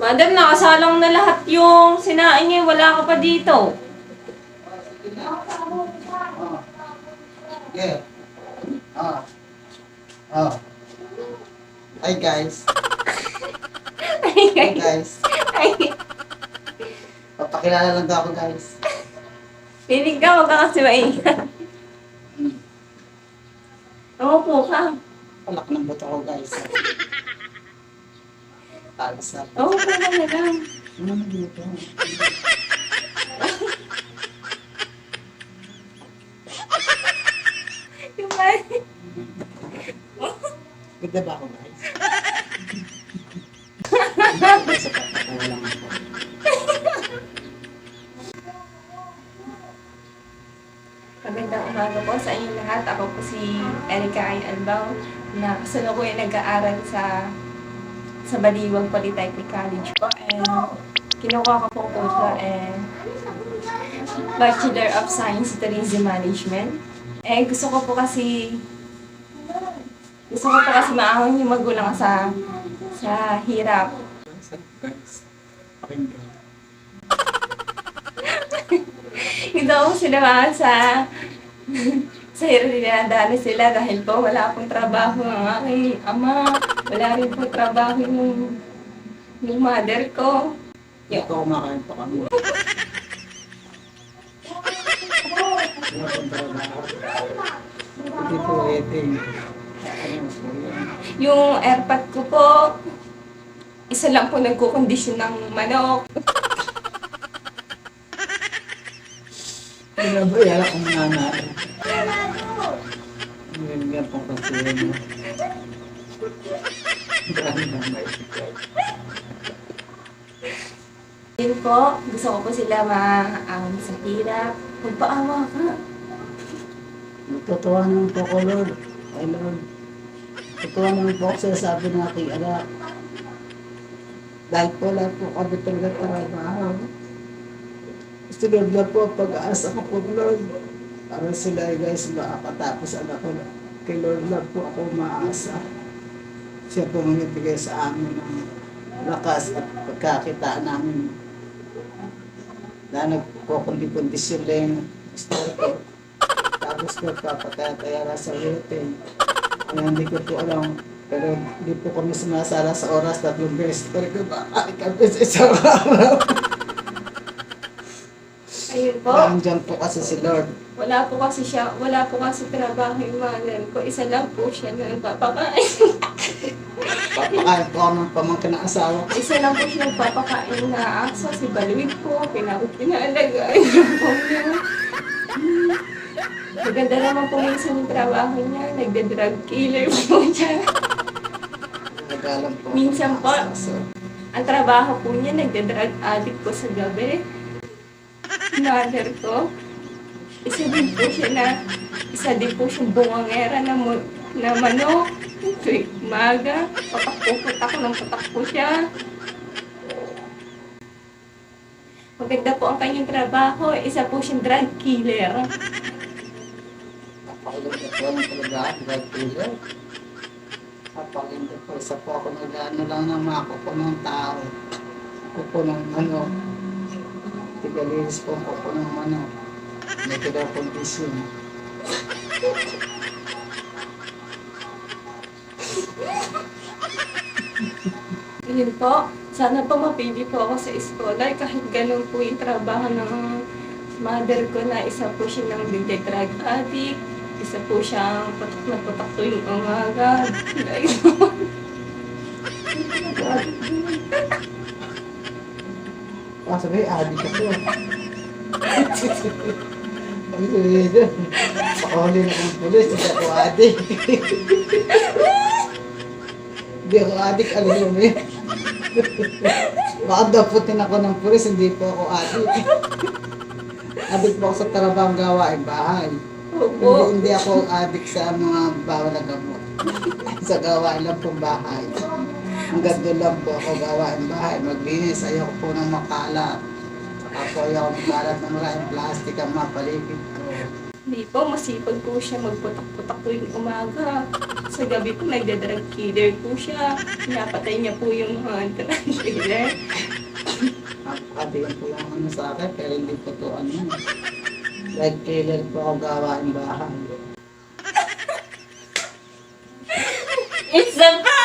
Madam, nakasalang na lahat yung sinain niya. Wala ka pa dito. Yeah. Oh. Oh. Hi guys. Hi guys. Ay, Papakilala lang daw ako guys. pinig ka, huwag ka kasi maingat. Hmm. Umupo ka. Palak ng buto ko guys. Talas na. Umupo ka na lang. Ano na dito? Yung ba- Ganda ba ako guys? Sa papakilala lang ako. Magandang umaga po sa inyong lahat. Ako po si Erica Ay Albaw na kasalukuyan nag-aaral sa sa Baliwag Polytechnic College po. And kinuha ko po po siya eh, Bachelor of Science Tourism Management. Eh, gusto ko po kasi gusto ko po kasi maahon yung magulang sa sa hirap. Hindi ako sinamahan sa sa hirap dinadaanan sila dahil po wala akong trabaho ang aking ama. Wala rin po trabaho yung, yung mother ko. Hindi ko kumakain pa kami. Hindi po. Ano, yun. Yung airpot ko po, isa lang po nagkukondisyon ng manok. Pinabayala kong nanay. Ngayon nga pong kansiyan mo. Grabe na may sikay. Yun po, gusto ko po sila maahon sa hirap. Magpaawa ka. Totoo naman po ko, Lord. Ay, Lord. Totoo naman po ako sa sabi ng aking anak. Dahil po lang po kami talaga trabaho. Lord lang po pag-aasa ko po, Lord. Para sila guys makakatapos anak ko. Kay Lord lang po ako maasa. Siya po ang ibigay sa amin ng lakas at pagkakita namin na nagkukundi-kondisyon lang yung store ko. Tapos nagpapataya-taya sa waiting. Kaya hindi ko po alam. Pero hindi po kami sumasala sa oras tatlong beses. Pero ko ba, ay kami sa isang araw. Ayun po. Nandiyan po kasi si Lord. Wala po kasi siya, wala po kasi trabaho yung mother ko. Isa lang po siya na nagpapakain. Papakain po ako ng pamangkin ng asawa. Isa lang po siya nagpapakain na aso. Si Balwig po, pinakot pinalagaan niya po niya. Maganda naman po minsan yung trabaho niya. Nagda-drug killer po siya. Nagalang po. Minsan po. Ang trabaho po niya, nagda-drug addict po sa gabi. Mother ko, isa din po siya na, isa din po siyang bungangera na, na manok. Tuwing umaga, patak po, patak ng patak po siya. Maganda po ang kanyang trabaho. Isa po siyang drug killer. Napakalinda po ng talaga ako kahit kailan. Napakalinda po. Isa po ako nag-ano lang ng mako po ng tao. Ako po ng ano. Tigalinis po ako po ng ano. May kailang kondisyon. Yun po, sana po mapili po ako sa eskwela kahit ganun po yung trabaho ng mother ko na isa po siya ng drug addict, isa po siyang patak na patak tuwing umaga. Ah, sabi, adik ako. Ang sulido. Pakahuli na ng pulis, hindi ako adik. Hindi ako adik, alam mo yun. Baka daputin ako ng pulis, hindi po ako adik. Adik po ako sa tarabang gawain bahay. Hindi, Opo. hindi ako adik sa mga bawal na gamot. sa gawain lang pong bahay. Hanggang doon lang po ako gawain bahay. Maglinis, ayoko po ng makalat. Saka po ayoko makalat ng maraming plastic ang mga paligid ko. Hindi po, masipag po siya magputak-putak tuwing umaga. Sa gabi po, nagdadrag killer po siya. Pinapatay niya po yung mga drug killer. Napakabihan po lang ano sa akin, pero hindi po to ano. Like killer po ako gawain bahay. It's a prank!